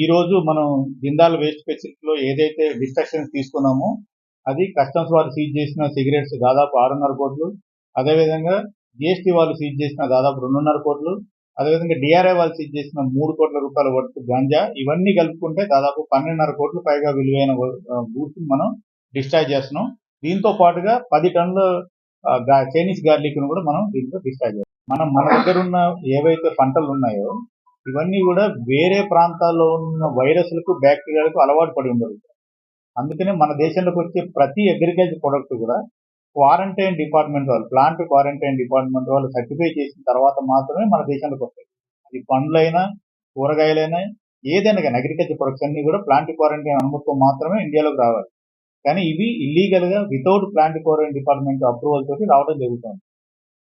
ఈ రోజు మనం జిందాల్ వేస్ట్ ఫెసిలిటీలో ఏదైతే డిస్ట్రక్షన్స్ తీసుకున్నామో అది కస్టమ్స్ వారు సీజ్ చేసిన సిగరెట్స్ దాదాపు ఆరున్నర కోట్లు. అదేవిధంగా జిఎస్టీ వాళ్ళు సీజ్ చేసిన దాదాపు రెండున్నర కోట్లు. అదేవిధంగా డిఆర్ఐ వాళ్ళు సీజ్ చేసిన మూడు కోట్ల రూపాయల వర్త్ గంజా ఇవన్నీ కలుపుకుంటే దాదాపు పన్నెండున్నర కోట్లు పైగా విలువైన గూడ్స్ మనం డిశ్చార్జ్ చేస్తున్నాం. దీంతో పాటుగా పది టన్నుల చైనీస్ గార్లిక్ను కూడా మనం దీంట్లో డిశ్చార్జ్ చేస్తాం మనం మన దగ్గర ఉన్న ఏవైతే పంటలు ఉన్నాయో ఇవన్నీ కూడా వేరే ప్రాంతాల్లో ఉన్న వైరస్లకు బ్యాక్టీరియాలకు అలవాటు పడి ఉండదు అందుకనే మన దేశంలోకి వచ్చే ప్రతి అగ్రికల్చర్ ప్రొడక్ట్ కూడా క్వారంటైన్ డిపార్ట్మెంట్ వాళ్ళు ప్లాంట్ క్వారంటైన్ డిపార్ట్మెంట్ వాళ్ళు సర్టిఫై చేసిన తర్వాత మాత్రమే మన దేశంలోకి వస్తాయి. అది పండ్లైనా కూరగాయలైనా ఏదైనా కానీ అగ్రికల్చర్ ప్రొడక్ట్స్ అన్ని కూడా ప్లాంట్ క్వారంటైన్ అనుమతితో మాత్రమే ఇండియాలోకి రావాలి. కానీ ఇవి ఇల్లీగల్గా without plant quarantine department approval తోటి రావడం జరుగుతుంది.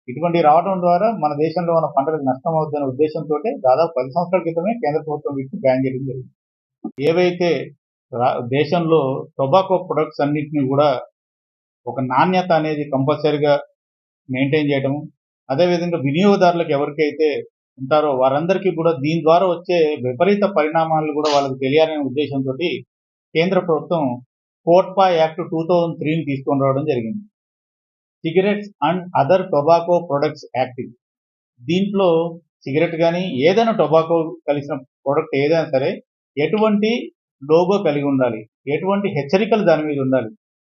ఇటువంటి రావడం ద్వారా మన దేశంలో ఉన్న పంటలకు నష్టం అవుతున్న ఉద్దేశంతో దాదాపు పది సంవత్సరాల క్రితమే కేంద్ర ప్రభుత్వం వీటిని బ్యాన్ చేయడం జరిగింది. ఏవైతే రా- దేశంలో టొబాకో ప్రొడక్ట్స్ అన్నిటిని కూడా ఒక నాణ్యత అనేది కంపల్సరీగా మెయింటైన్ చేయడం అదేవిధంగా వినియోగదారులకు ఎవరికైతే ఉంటారో వారందరికీ కూడా దీని ద్వారా వచ్చే విపరీత పరిణామాలు కూడా వాళ్ళకి తెలియాలనే ఉద్దేశంతో కేంద్ర ప్రభుత్వం కోట్పా యాక్ట్ టూ థౌజండ్ త్రీని తీసుకొని రావడం జరిగింది. Cigarettes and other tobacco products act దీంట్లో సిగరెట్ కానీ ఏదైనా టొబాకో కలిసిన ప్రోడక్ట్ ఏదైనా సరే ఎటువంటి లోగో కలిగి ఉండాలి. ఎటువంటి హెచ్చరికలు దాని మీద ఉండాలి.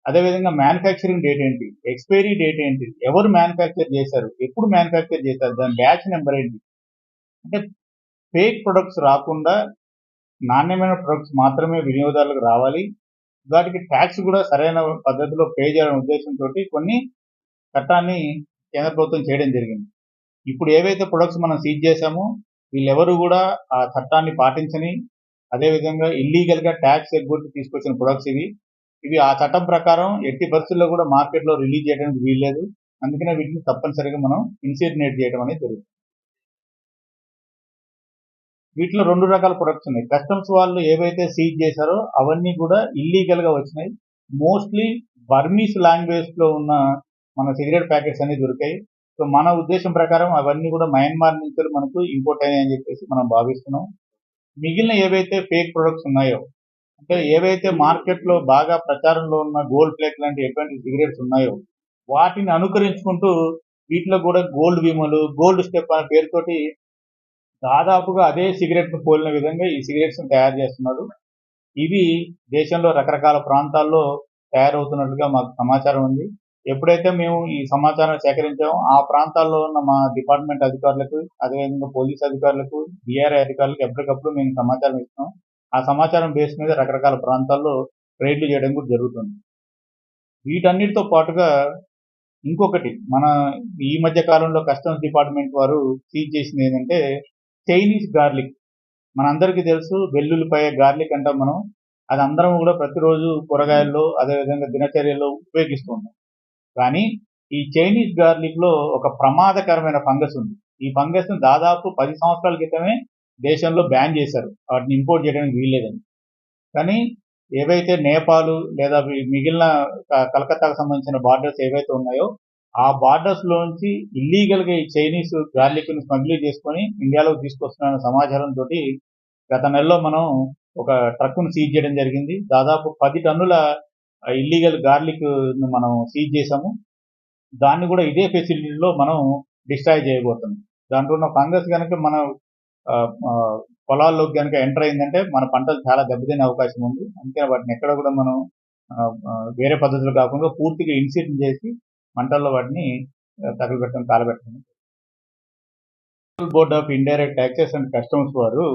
అదేవిధంగా మ్యానుఫ్యాక్చరింగ్ డేట్ ఏంటి? ఎక్స్పైరీ డేట్ ఏంటి? ఎవరు మ్యానుఫ్యాక్చర్ చేశారు? ఎప్పుడు మ్యానుఫ్యాక్చర్ చేశారు? దాని బ్యాచ్ నెంబర్ ఏంటి? అంటే ఫేక్ ప్రొడక్ట్స్ రాకుండా నాణ్యమైన ప్రొడక్ట్స్ మాత్రమే వినియోగదారులకు రావాలి. వాటికి ట్యాక్స్ కూడా సరైన పద్ధతిలో పే చేయాలనే ఉద్దేశంతో కొన్ని చట్టాన్ని కేంద్ర ప్రభుత్వం చేయడం జరిగింది. ఇప్పుడు ఏవైతే ప్రొడక్ట్స్ మనం సీజ్ చేశామో వీళ్ళెవరు కూడా ఆ చట్టాన్ని పాటించని అదేవిధంగా ఇల్లీగల్గా ట్యాక్స్ ఎగ్గొట్టి తీసుకొచ్చిన ప్రొడక్ట్స్ ఇవి. ఇవి ఆ చట్టం ప్రకారం ఎట్టి పరిస్థితుల్లో కూడా మార్కెట్లో రిలీజ్ చేయడానికి వీల్లేదు. అందుకనే వీటిని తప్పనిసరిగా మనం ఇన్సిరినేట్ చేయడం అనేది జరుగుతుంది. వీటిలో రెండు రకాల ప్రొడక్ట్స్ ఉన్నాయి. కస్టమ్స్ వాళ్ళు ఏవైతే సీజ్ చేశారో అవన్నీ కూడా ఇల్లీగల్గా వచ్చినాయి. మోస్ట్లీ బర్మీస్ లాంగ్వేజ్లో ఉన్న మన సిగరెట్ ప్యాకెట్స్ అన్ని దొరికాయి. సో మన ఉద్దేశం ప్రకారం అవన్నీ కూడా మయన్మార్ నుంచి మనకు ఇంపోర్ట్ అయ్యాయని చెప్పేసి మనం భావిస్తున్నాం. మిగిలిన ఏవైతే ఫేక్ ప్రొడక్ట్స్ ఉన్నాయో అంటే ఏవైతే మార్కెట్లో బాగా ప్రచారంలో ఉన్న గోల్డ్ ప్లేట్ లాంటి ఎటువంటి సిగరెట్స్ ఉన్నాయో వాటిని అనుకరించుకుంటూ వీటిలో కూడా గోల్డ్ భీమలు గోల్డ్ స్టెప్ అనే పేరుతోటి దాదాపుగా అదే సిగరెట్ను పోలిన విధంగా ఈ సిగరెట్స్ను తయారు చేస్తున్నారు. ఇవి దేశంలో రకరకాల ప్రాంతాల్లో తయారవుతున్నట్లుగా మాకు సమాచారం ఉంది. ఎప్పుడైతే మేము ఈ సమాచారం సేకరించామో ఆ ప్రాంతాల్లో ఉన్న మా డిపార్ట్మెంట్ అధికారులకు అదేవిధంగా పోలీస్ అధికారులకు డిఆర్ఐ అధికారులకు ఎప్పటికప్పుడు మేము సమాచారం ఇస్తున్నాం. ఆ సమాచారం బేస్ మీద రకరకాల ప్రాంతాల్లో రైడ్లు చేయడం కూడా జరుగుతుంది. వీటన్నిటితో పాటుగా ఇంకొకటి మన ఈ మధ్య కాలంలో కస్టమ్స్ డిపార్ట్మెంట్ వారు సీజ్ చేసింది ఏంటంటే చైనీస్ గార్లిక్. మనందరికీ తెలుసు వెల్లుల్లిపాయ గార్లిక్ అంటాం మనం. అది అందరం కూడా ప్రతిరోజు కూరగాయల్లో అదేవిధంగా దినచర్యలో ఉపయోగిస్తూ ఉంటాం. కానీ ఈ చైనీస్ గార్లిక్లో ఒక ప్రమాదకరమైన ఫంగస్ ఉంది. ఈ ఫంగస్ను దాదాపు పది సంవత్సరాల క్రితమే దేశంలో బ్యాన్ చేశారు. వాటిని ఇంపోర్ట్ చేయడానికి వీల్లేదని. కానీ ఏవైతే నేపాల్ లేదా మిగిలిన కలకత్తాకు సంబంధించిన బార్డర్స్ ఏవైతే ఉన్నాయో ఆ బార్డర్స్ లోంచి ఇల్లీగల్గా ఈ చైనీస్ గార్లిక్ను స్మగ్లింగ్ చేసుకొని ఇండియాలోకి తీసుకొస్తున్న సమాచారం తోటి గత నెలలో మనం ఒక ట్రక్కును సీజ్ చేయడం జరిగింది. దాదాపు పది టన్నుల ఇల్లీగల్ గార్లిక్ను మనం సీజ్ చేసాము. దాన్ని కూడా ఇదే ఫెసిలిటీలో మనం డిస్ట్రాయ్ చేయబోతున్నాం. దాంట్లో ఉన్న ఫంగస్ కనుక మన ఆ, పొలాల్లోకి కనుక ఎంటర్ అయిందంటే మన పంటలు చాలా దెబ్బతినే అవకాశం ఉంది. అందుకే వాటిని ఎక్కడ కూడా మనం వేరే పద్ధతులు కాకుండా పూర్తిగా ఇన్సిడెంట్ చేసి మంటల్లో వాటిని ఆ, తగలబెట్టడం కాలబెట్టడం. Board of indirect taxes and customs వారు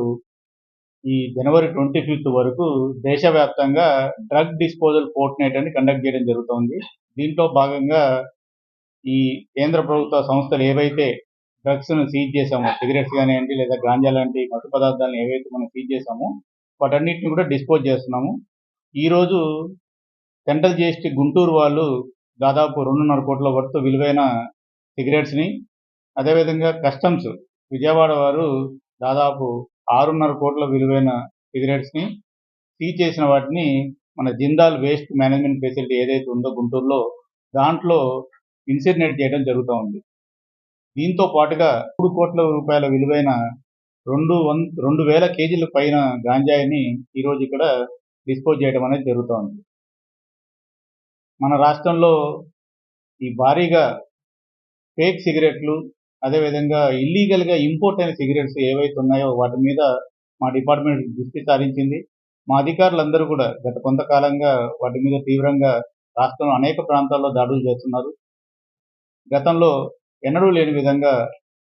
ఈ జనవరి ట్వంటీ ఫిఫ్త్ వరకు దేశవ్యాప్తంగా డ్రగ్ డిస్పోజల్ ఫోర్ట్ నైట్ అని కండక్ట్ చేయడం జరుగుతోంది. దీంట్లో భాగంగా ఈ కేంద్ర ప్రభుత్వ సంస్థలు ఏవైతే డ్రగ్స్ను సీజ్ చేసామో సిగరెట్స్ కానివ్వండి లేదా గాంజా లాంటి మత్తు పదార్థాలను ఏవైతే మనం సీజ్ చేసామో వాటన్నిటిని కూడా డిస్పోజ్ చేస్తున్నాము. ఈ రోజు సెంట్రల్ జిఎస్టీ గుంటూరు వాళ్ళు దాదాపు రెండున్నర కోట్ల వర్త్ విలువైన సిగరెట్స్ని అదేవిధంగా కస్టమ్స్ విజయవాడ వారు దాదాపు ఆరున్నర కోట్ల విలువైన సిగరెట్స్ని సీజ్ చేసిన వాటిని మన జిందాల్ వేస్ట్ మేనేజ్మెంట్ ఫెసిలిటీ ఏదైతే ఉందో గుంటూరులో దాంట్లో ఇన్సిడినేట్ చేయడం జరుగుతూ ఉంది. దీంతో పాటుగా మూడు కోట్ల రూపాయల విలువైన రెండు వన్ రెండు వేల కేజీల పైన గాంజాయిని ఈరోజు ఇక్కడ డిస్పోజ్ చేయడం అనేది జరుగుతోంది మన రాష్ట్రంలో ఈ భారీగా ఫేక్ సిగరెట్లు అదేవిధంగా ఇల్లీగల్గా ఇంపోర్ట్ అయిన సిగరెట్స్ ఏవైతే ఉన్నాయో వాటి మీద మా డిపార్ట్మెంట్ దృష్టి సారించింది. మా అధికారులందరూ కూడా గత కొంతకాలంగా వాటి మీద తీవ్రంగా రాష్ట్రంలో అనేక ప్రాంతాల్లో దాడులు చేస్తున్నారు. గతంలో ఎన్నడూ లేని విధంగా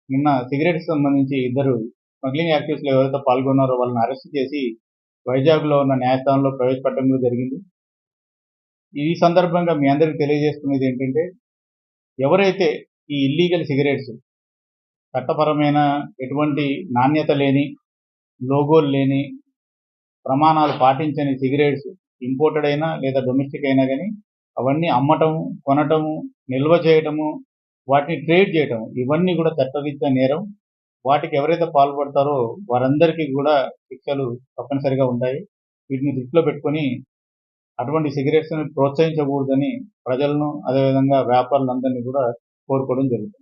నిన్న సిగరెట్స్ సంబంధించి ఇద్దరు స్మగ్లింగ్ యాక్టివ్స్లో ఎవరైతే పాల్గొన్నారో వాళ్ళని అరెస్ట్ చేసి వైజాగ్లో ఉన్న న్యాయస్థానంలో ప్రవేశపెట్టడం జరిగింది. ఈ సందర్భంగా మీ అందరికీ తెలియజేస్తున్నది ఏంటంటే ఎవరైతే ఈ ఇల్లీగల్ సిగరెట్స్ చట్టపరమైన ఎటువంటి నాణ్యత లేని లోగోలు లేని ప్రమాణాలు పాటించని సిగరెట్స్ ఇంపోర్టెడ్ అయినా లేదా డొమెస్టిక్ అయినా కానీ అవన్నీ అమ్మటము కొనటము నిల్వ చేయటము వాటిని ట్రేడ్ చేయటం ఇవన్నీ కూడా చట్టరీత్యా నేరం. వాటికి ఎవరైతే పాల్పడతారో వారందరికీ కూడా శిక్షలు తప్పనిసరిగా ఉంటాయి. వీటిని దృష్టిలో పెట్టుకొని అటువంటి సిగరెట్స్ని ప్రోత్సహించకూడదని ప్రజలను అదేవిధంగా వ్యాపారులందరినీ కూడా కోరుకోవడం జరుగుతుంది.